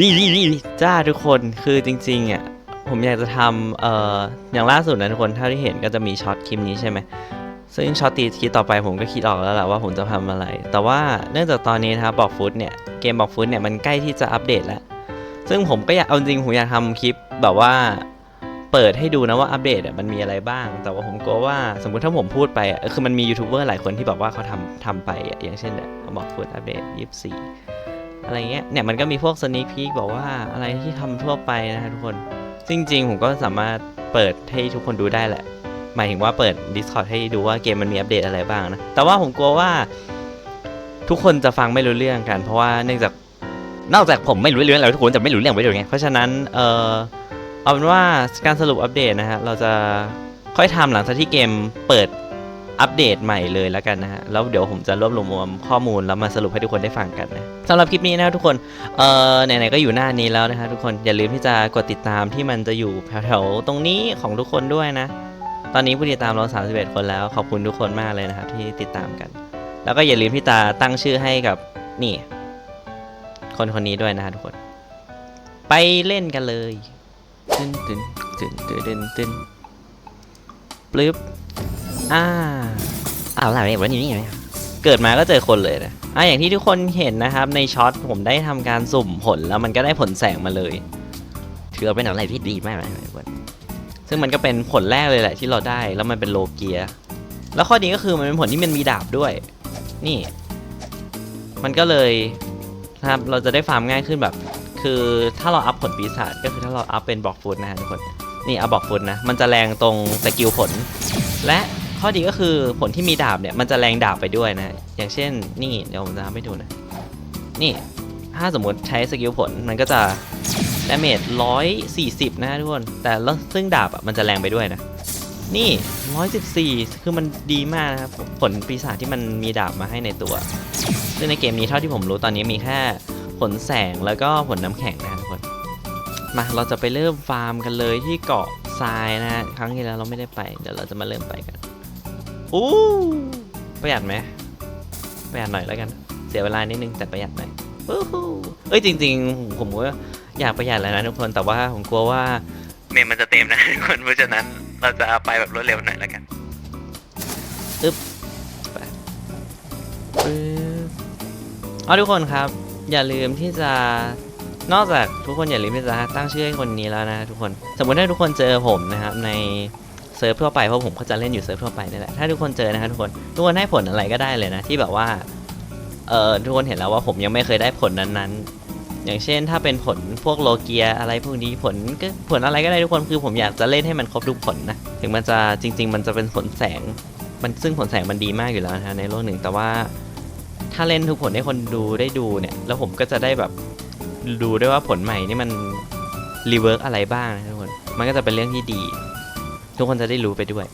ดีดีดีจ้าทุกคนคือจริงๆอะผมอยากจะทำเอ่ออย่างล่าสุดนะทุกคนเท่าที่เห็นก็จะมีช็อตคลิปนี้ใช่ไหมซึ่งช็อตตีคิดต่อไปผมก็คิดออกแล้วแหละว่าผมจะทำอะไร แต่ว่าเนื่องจากตอนนี้นะครับบอกฟุตเนี่ยเกมบอกฟุตเนี่ยมันใกล้ที่จะอัปเดตแล้ว ซึ่งผมก็อยากเอาจริงผมอยากทำคลิปแบบว่าเปิดให้ดูนะว่าอัปเดตอะมันมีอะไรบ้าง แต่ว่าผมกลัวว่าสมมุติถ้าผมพูดไปอะคือมันมียูทูบเบอร์หลายคนที่บอกว่าเขาทำทำไปอะอย่างเช่นเนี่ยบอกฟุตอัปเดตยี่สิบสี่ อะไรเงี้ยเนี่ยมันก็มีพวกสน a พี e บอกว่าอะไรที่ทำทั่วไปนะฮะทุกคนจริงๆ ผมก็สามารถเปิดให้ทุกคนดูได้แหละ หมายถึงว่าเปิด Discord ให้ดูว่าเกมมันมีอัปเดตอะไรบ้างนะ แต่ว่าผมกลัวว่า ทุกคนจะฟังไม่รู้เรื่องกัน เพราะว่าเนื่องจากนอกจากผมไม่รู้เรื่องแล้วทุกคนจะไม่รู้เรื่องไปด้วยไงเพราะฉะนั้นเออเอาเป็นว่าการสรุปอัปเดตนะฮะเราจะค่อยทำหลังจากที่เกมเปิด อัปเดตใหม่เลยแล้วกันนะฮะ แล้วเดี๋ยวผมจะรวบรวมข้อมูลแล้วมาสรุปให้ทุกคนได้ฟังกันนะสำหรับคลิปนี้นะครับทุกคน เอ่อไหนๆก็อยู่หน้านี้แล้วนะฮะทุกคน อย่าลืมที่จะกดติดตามที่มันจะอยู่แถวๆตรงนี้ของทุกคนด้วยนะ ตอนนี้ผู้ติดตามเรา 31 คนแล้ว ขอบคุณทุกคนมากเลยนะครับที่ติดตามกัน แล้วก็อย่าลืมที่จะตั้งชื่อให้กับนี่ คนคนนี้ด้วยนะทุกคน ไปเล่นกันเลยตึนตึนตึนตึนตึนตึนปลึบ อ่าอ้าวอะไรวะนี่นี่ไงเกิดมาก็เจอคนเลยนะอะอย่างที่ทุกคนเห็นนะครับในช็อตผมได้ทำการสุ่มผลแล้วมันก็ได้ผลแสงมาเลยถือว่าเป็นอะไรที่ดีมากเลยทุกคนซึ่งมันก็เป็นผลแรกเลยแหละที่เราได้แล้วมันเป็นโลเกีย แล้วข้อดีก็คือมันเป็นผลที่มันมีดาบด้วย นี่ มันก็เลยนะครับเราจะได้ฟาร์มง่ายขึ้นแบบ คือถ้าเราอัพผลปีศาจก็คือถ้าเราอัพเป็นบล็อกฟุตนะฮะทุกคนนี่เอาบล็อกฟุตนะมันจะแรงตรงสกิลผล และ ข้อดีก็คือผลที่มีดาบเนี่ยมันจะแรงดาบไปด้วยนะ อย่างเช่นนี่เดี๋ยวผมจะทำให้ดูนะ นี่ถ้าสมมติใช้สกิลผลมันก็จะดาเมจร้อยสี่สิบนะทุกคน แต่แล้วซึ่งดาบอะมันจะแรงไปด้วยนะ นี่ร้อยสิบสี่คือมันดีมากนะครับ ผลปีศาจที่มันมีดาบมาให้ในตัว ซึ่งในเกมนี้เท่าที่ผมรู้ตอนนี้มีแค่ผลแสงแล้วก็ผลน้ำแข็งนะทุกคน มาเราจะไปเริ่มฟาร์มกันเลยที่เกาะทรายนะครั้งที่แล้วเราไม่ได้ไป เดี๋ยวเราจะมาเริ่มไปกัน อู้ประหยัดไหมประหยัดหน่อยแล้วกัน เสียเวลานิดนึงแต่ประหยัดหน่อยอู้หูเอ้ยจริง ๆ ผมก็อยากประหยัดแล้วนะทุกคนแต่ว่าผมกลัวว่าเมมมันจะเต็มนะทุกคนเพราะฉะนั้นเราจะไปแบบรวดเร็วหน่อยแล้วกันอึ๊บไปปึ๊บเอาทุกคนครับ อย่าลืมที่จะนอกจากทุกคนอย่าลืมที่จะตั้งชื่อให้คนนี้แล้วนะทุกคน สมมติถ้าทุกคนเจอผมนะครับใน เซิร์ฟทั่วไปเพราะผมก็จะเล่นอยู่เซิร์ฟทั่วไปนี่แหละถ้าทุกคนเจอนะครับทุกคนทุกคนให้ผลอะไรก็ได้เลยนะที่แบบว่าเออทุกคนเห็นแล้วว่าผมยังไม่เคยได้ผลนั้นๆ อย่างเช่นถ้าเป็นผลพวกโลเกียอะไรพวกนี้ผลก็ผลอะไรก็ได้ทุกคนคือผมอยากจะเล่นให้มันครบทุกผลนะถึงมันจะจริง ๆ มันจะเป็นผลแสงมันซึ่งผลแสงมันดีมากอยู่แล้วนะในโลกหนึ่งแต่ว่าถ้าเล่นทุกผลให้คนดูได้ดูเนี่ยแล้วผมก็จะได้แบบดูได้วยว่าผลใหม่นี่มันรีเวิร์กอะไรบ้างนะทุกคนมันก็จะเป็นเรื่องที่ดี ทุกคนจะได้รู้ไปด้วย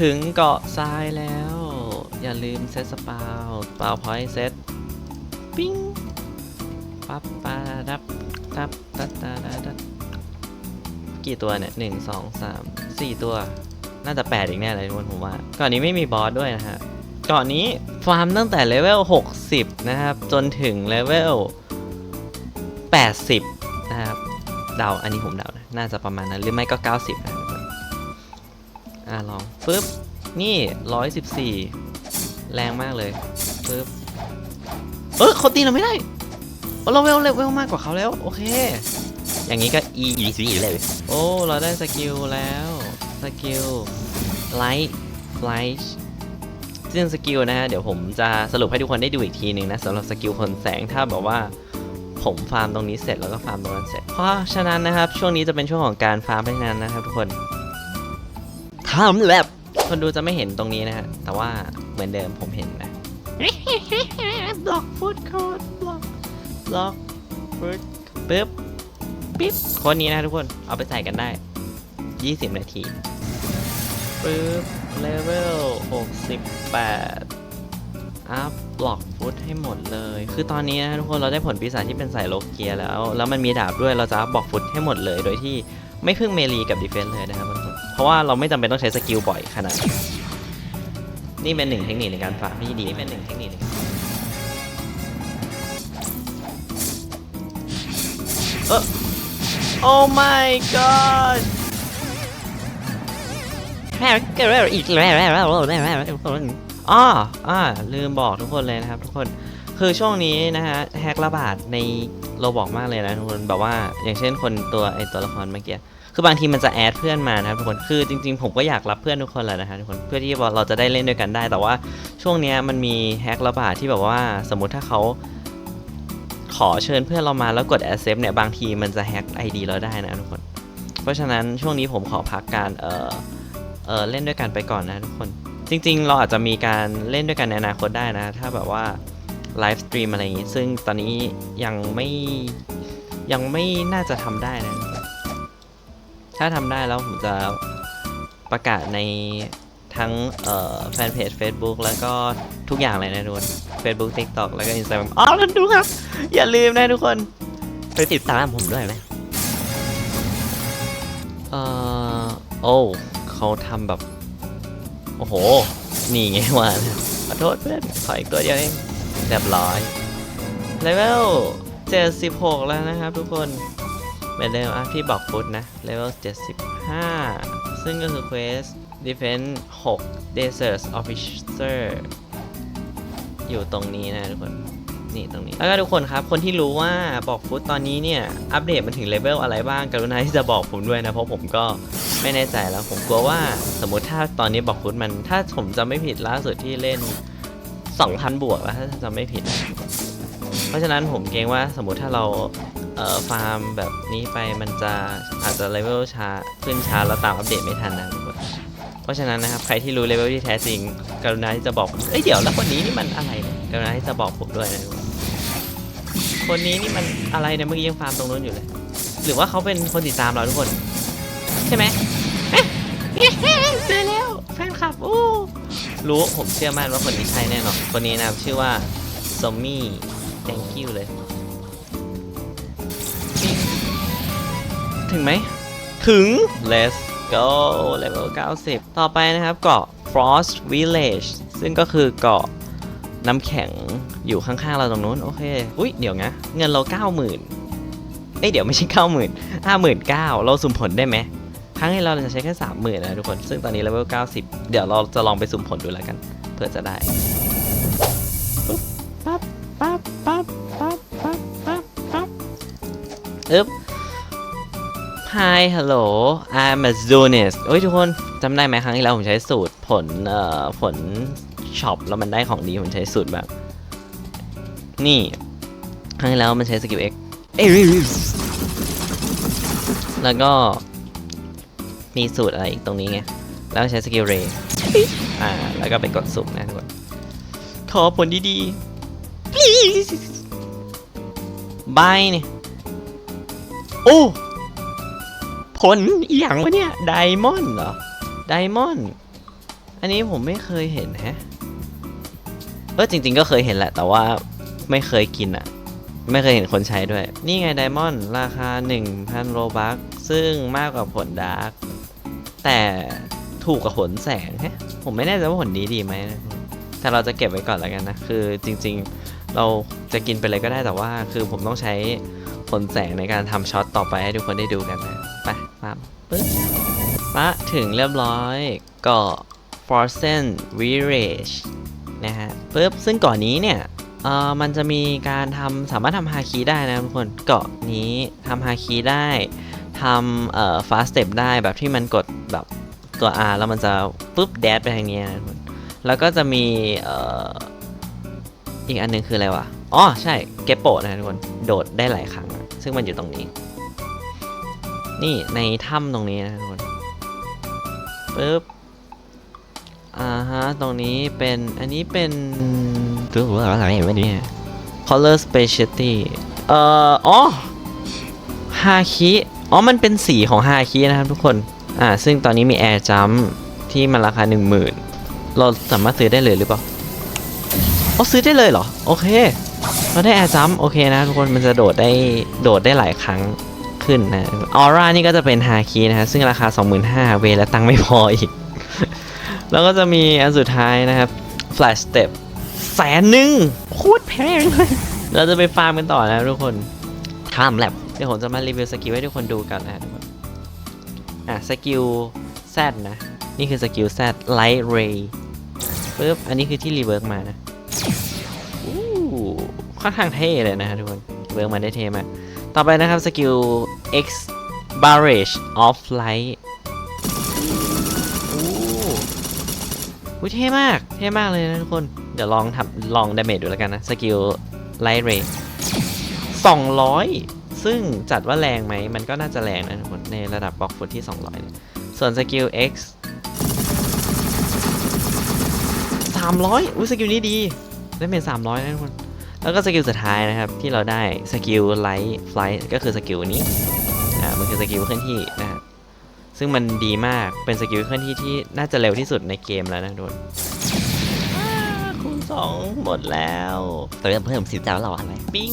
ถึงเกาะทรายแล้ว อย่าลืมเซตสปาวสปาวพอยต์เซตปิ้งปั๊บปาดับตับตัดตาดาดัดกี่ตัวเนี่ยหนึ่งสองสามสี่ตัว น่าจะแปดอีกแน่เลยทุกคนผมว่าก่อนนี้ไม่มีบอสด้วยนะฮะก่อนนี้ฟาร์มตั้งแต่เลเวล60 นะครับ จนถึงเลเวล80 นะครับ เดาอันนี้ผมเดานะน่าจะประมาณนั้นหรือไม่ก็ 90นะ อะลองปึ๊บ นี่ 114 แรงมากเลยปึ๊บ เออเขาตีเราไม่ได้เราเวลเลเวลมากกว่าเขาแล้ว โอเค อย่างนี้ก็ e อีสีเลย โอ้ เราได้สกิลแล้ว สกิล light flash ซึ่งสกิลนะฮะ เดี๋ยวผมจะสรุปให้ทุกคนได้ดูอีกทีหนึ่งนะสำหรับสกิลผลแสงถ้าแบบว่าผมฟาร์มตรงนี้เสร็จแล้วก็ฟาร์มตรงนั้นเสร็จ เพราะฉะนั้นนะครับ ช่วงนี้จะเป็นช่วงของการฟาร์มเพราะฉะนั้นนะครับทุกคน ทำแบบคนดูจะไม่เห็นตรงนี้นะฮะ แต่ว่าเหมือนเดิมผมเห็นนะ บล็อกฟุตโคดบล็อกบล็อกฟุตปึ๊บปิ๊บโคนนี้นะทุกคน เอาไปใส่กันได้ 20 นาทีปึ๊บเลเวล68 อัพบล็อกฟุตให้หมดเลย คือตอนนี้นะทุกคนเราได้ผลปีศาจที่เป็นสายโลเกียแล้ว แล้วมันมีดาบด้วยเราจะอัพบล็อกฟุตให้หมดเลย โดยที่ไม่พึ่งเมลีกับดีเฟนส์เลยนะครับทุกคน เพราะว่าเราไม่จำเป็นต้องใช้สกิลบ่อยขนาดนั้นนี่เป็นหนึ่งเทคนิคในการฟาร์มที่ดีเป็นหนึ่งเทคนิคในการเออ Oh my god แม่เกิดอะไรอีกแล้วอ่าอ่าลืมบอกทุกคนเลยนะครับทุกคนคือช่วงนี้นะฮะแฮกระบาดในโรบอกมากเลยนะทุกคนแบบว่าอย่างเช่นคนตัวไอตัวละครเมื่อกี้ คือบางทีมันจะแอดเพื่อนมานะครับทุกคน คือจริง ๆ ผมก็อยากรับเพื่อนทุกคนแหละนะฮะทุกคน เพื่อที่เราจะได้เล่นด้วยกันได้ แต่ว่าช่วงนี้มันมีแฮกระบาดที่แบบว่าสมมุติถ้าเขาขอเชิญเพื่อนเรามาแล้วกด accept เนี่ยบางทีมันจะแฮก ID เราได้นะทุกคน เพราะฉะนั้นช่วงนี้ผมขอพักการเออเออเล่นด้วยกันไปก่อนนะทุกคน จริง ๆ เราอาจจะมีการเล่นด้วยกันในอนาคตได้นะ ถ้าแบบว่าไลฟ์สตรีมอะไรอย่างงี้ ซึ่งตอนนี้ยังไม่ยังไม่น่าจะทำได้นะ ถ้าทำได้แล้วผมจะประกาศในทั้งแฟนเพจ Facebook แล้วก็ทุกอย่างเลยนะทุกคน Facebook TikTok แล้วก็ Instagram อ๋อแล้วดูครับ อย่าลืมนะทุกคน ไปติดตามผมด้วยไหมเอ่อโอ้เขาทำแบบ โอ้โห นี่ไงวะขอโทษเพื่อน ขออีกตัวเดียวเองเรียบร้อยเลเวล76 แล้วนะครับทุกคน เหมือนเดิมที่บอกฟุตนะเลเวล75 ซึ่งก็คือ Quest Defense 6 Desert Officer อยู่ตรงนี้นะทุกคน นี่ตรงนี้ แล้วก็ทุกคนครับ คนที่รู้ว่าบอกฟุตตอนนี้เนี่ย อัปเดตมาถึงเลเวลอะไรบ้าง กรุณาที่จะบอกผมด้วยนะ เพราะผมก็ไม่แน่ใจแล้ว ผมกลัวว่าสมมุติถ้าตอนนี้บอกฟุตมัน ถ้าผมจะไม่ผิดล่าสุดที่เล่น 2,000 บวกแล้วถ้าจะไม่ผิด เพราะฉะนั้นผมเกรงว่าสมมติถ้าเรา เอ่อฟาร์มแบบนี้ไปมันจะอาจจะเลเวลช้าขึ้นช้าแล้วตามอัปเดตไม่ทันนะทุกคนเพราะฉะนั้นนะครับใครที่รู้เลเวลที่แท้จริง กรุณาที่จะบอกเอ้ยเดี๋ยวแล้วคนนี้นี่มันอะไรกรุณาที่จะบอกผมด้วยนะทุกคนคนนี้นี่มันอะไรเนี่ยเมื่อกี้ยังฟาร์มตรงนู้นอยู่เลย หรือว่าเขาเป็นคนติดตามเราทุกคน ใช่ไหมเอ๊ะเจอแล้วแฟนคลับโอ้รู้ผมเชื่อมั่นว่าคนนี้ใช่แน่นอนคนนี้นะชื่อว่าซอมมี่ thank you เลย ถึงไหม ถึง let's go level 90 ต่อไปนะครับเกาะ Frost Village ซึ่งก็คือเกาะน้ำแข็งอยู่ข้างๆเราตรงนู้น โอเค อุ๊ยเดี๋ยวนะ เงินเรา 90,000เอ้ยเดี๋ยวไม่ใช่ 90,000 59,000 เราสุ่มผลได้ไหม ครั้งที่เราจะใช้แค่ 30,000 นะทุกคน ซึ่งตอนนี้ level 90 เดี๋ยวเราจะลองไปสุ่มผลดูแล้วกัน เพื่อจะได้ปุ๊บปั๊บปั๊บปั๊บปั๊บปั๊บปั๊บปั๊บอึ๊บ Hi hello I'm a Zunist โอ้ยทุกคนจำได้ไหมครั้งที่แล้วผมใช้สูตรผลเอ่อผลช็อปแล้วมันได้ของดีผมใช้สูตรแบบ นี่ ครั้งที่แล้วมันใช้สกิล X เอ้ยแล้วก็มีสูตรอะไรอีกตรงนี้ไง แล้วใช้สกิลเรย์อ่า แล้วก็ไปกดสุ่มนะทุกคนขอผลดีๆ please บายเนี่ย โอ้ ผลอีหยังวะเนี่ยไดมอนด์เหรอไดมอนด์อันนี้ผมไม่เคยเห็นฮะเออจริง ๆ ก็เคยเห็นแหละ แต่ว่าไม่เคยกินอะ่ะ ไม่เคยเห็นคนใช้ด้วย นี่ไงไดมอนด์ราคา 1,000โรบัคซึ่งมากกว่าผลดาร์กแต่ถูกกว่าผลแสงฮะผมไม่แน่ใจว่าผลนี้ดีไหมนะแต่เราจะเก็บไว้ก่อนแล้วกันนะ คือจริง ๆ เราจะกินไปเลยก็ได้แต่ว่า คือผมต้องใช้ ผลแสงในการทำช็อตต่อไปให้ทุกคนได้ดูกันนะไปมาปึ๊บมาถึงเรียบร้อยเกาะ Frozen Village นะฮะปึ๊บซึ่งเกาะนี้เนี่ยเอ่อมันจะมีการทำสามารถทำฮาคีได้นะทุกคนเกาะนี้ทำฮาคีได้ทำเอ่อ fast step ได้แบบที่มันกดแบบตัว R แล้วมันจะปึ๊บแดดไปทางนี้นะทุกคนแล้วก็จะมีเอ่ออีกอันหนึงคืออะไรวะ อ๋อใช่เกปโปะนะทุกคนโดดได้หลายครั้ง ซึ่งมันอยู่ตรงนี้ นี่ในถ้ำตรงนี้นะทุกคนปึ๊บอ่าฮะตรงนี้เป็นอันนี้เป็นรู้ว่าอะไรวะเนี่ย color specialty เอ่ออ๋อฮาคิอ๋อมันเป็นสีของฮาคินะครับทุกคนอ่าซึ่งตอนนี้มี air jump ที่มันราคา 10,000 เราสามารถซื้อได้เลยหรือเปล่าอ๋อซื้อได้เลยเหรอ โอเค เราได้ air jump โอเคนะทุกคนมันจะโดดได้โดดได้หลายครั้งขึ้นนะออร่านี่ก็จะเป็นฮาคินะฮะซึ่งราคา 25,000เวแล้วตังค์ไม่พออีก แล้วก็จะมีอันสุดท้ายนะครับ flash step แสนหนึ่งโคตรแพงเลยเราจะไปฟาร์มกันต่อนะทุกคนข้ามแลบเดี๋ยวผมจะมารีวิวสกิลให้ทุกคนดูกันนะทุกคนอะสกิล Z นะ นี่คือสกิล Z Light Ray ปึ๊บอันนี้คือที่รีเวิร์กมานะอู้ ค่อนข้างเท่เลยนะฮะทุกคนเวิร์กมาได้เท่มากต่อไปนะครับสกิล X Barrage of Light อู้หูเท่มาก เท่มากเลยนะทุกคน เดี๋ยวลองทำลองดาเมจดูแล้วกันนะ สกิล Light Ray 200 ซึ่งจัดว่าแรงไหม มันก็น่าจะแรงนะทุกคน ในระดับบล็อกฟุตที่ 200เนี่ยส่วนสกิล X 300 อุ้ยสกิลนี้ดี ได้เป็น300 นะทุกคน แล้วก็สกิลสุดท้ายนะครับที่เราได้สกิล Light Flight ก็คือสกิลนี้อ่ามันคือสกิลเคลื่อนที่นะครับซึ่งมันดีมากเป็นสกิลเคลื่อนที่ที่น่าจะเร็วที่สุดในเกมแล้วนะทุกคนอ่าคูณสองหมดแล้วเติมเพิ่มสิบดาวหล่ออะไรปิ้ง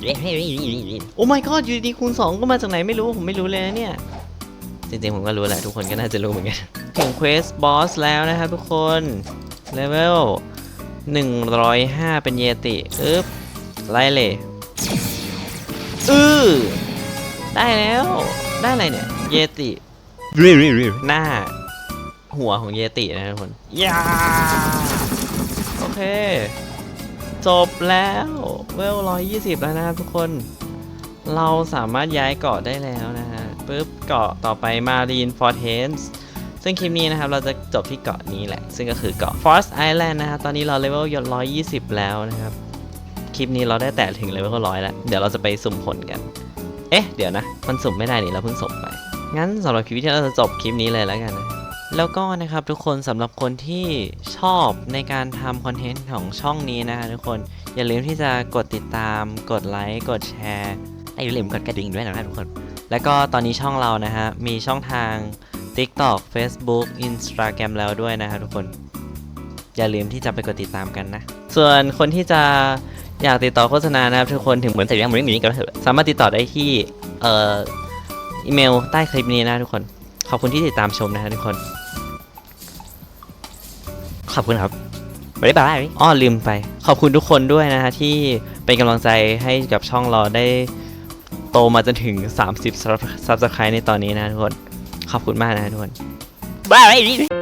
เฮ้ยเฮ้ยเฮ้ยเฮ้ยเฮ้ยโอ้ my god อยู่ดีๆคูณ2ก็มาจากไหนไม่รู้ผมไม่รู้เลยนะเนี่ย จริงๆผมก็รู้แหละทุกคนก็น่าจะรู้เหมือนกันถึงเควสบอสแล้วนะครับทุกคนเลเวล 105 เป็นเยติอึ๊บไล่เลยอือได้แล้ว ได้อะไรเนี่ย เยติเรื่อยเรื่อยเรื่อยหน้า หัวของเยตินะทุกคนยาโอเค จบแล้วเวลร้อยยี่สิบแล้วนะครับทุกคน เราสามารถย้ายเกาะได้แล้วนะฮะปุ๊บเกาะต่อไป Marine Fortress ซึ่งคลิปนี้นะครับเราจะจบที่เกาะนี้แหละ ซึ่งก็คือเกาะ Forest Island นะครับ ตอนนี้เราเลเวลยร้อยยี่สิบแล้วนะครับ คลิปนี้เราได้แตะถึงเลเวลร้อยแล้ว เดี๋ยวเราจะไปสุ่มผลกัน เอ๊ะ เดี๋ยวนะ มันสุ่มไม่ได้นี่เราเพิ่งสุ่มไป งั้นสำหรับคลิปที่เราจะจบคลิปนี้เลยแล้วกันนะแล้วก็นะครับทุกคนสำหรับคนที่ชอบในการทำคอนเทนต์ของช่องนี้นะฮะทุกคนอย่าลืมที่จะกดติดตาม กดไลค์กดแชร์อย่าลืมกดกระดิ่งด้วยนะทุกคน แล้วก็ตอนนี้ช่องเรานะฮะมีช่องทาง TikTok Facebook Instagram แล้วด้วยนะฮะทุกคน อย่าลืมที่จะไปกดติดตามกันนะ ส่วนคนที่จะอยากติดต่อโฆษณานะครับทุกคนถึงเหมือนใส่ยังเหมือนนี้ก็เถอะสามารถติดต่อได้ที่เอ่ออีเมลใต้คลิปนี้นะทุกคน ขอบคุณที่ติดตามชมนะฮะทุกคน ขอบคุณครับบ๊ายบายอ้อลืมไป ขอบคุณทุกคนด้วยนะฮะที่เป็นกำลังใจให้กับช่องเราได้โตมาจนถึง 30 Subscribe ในตอนนี้นะทุกคน ขอบคุณมากนะทุกคนบาย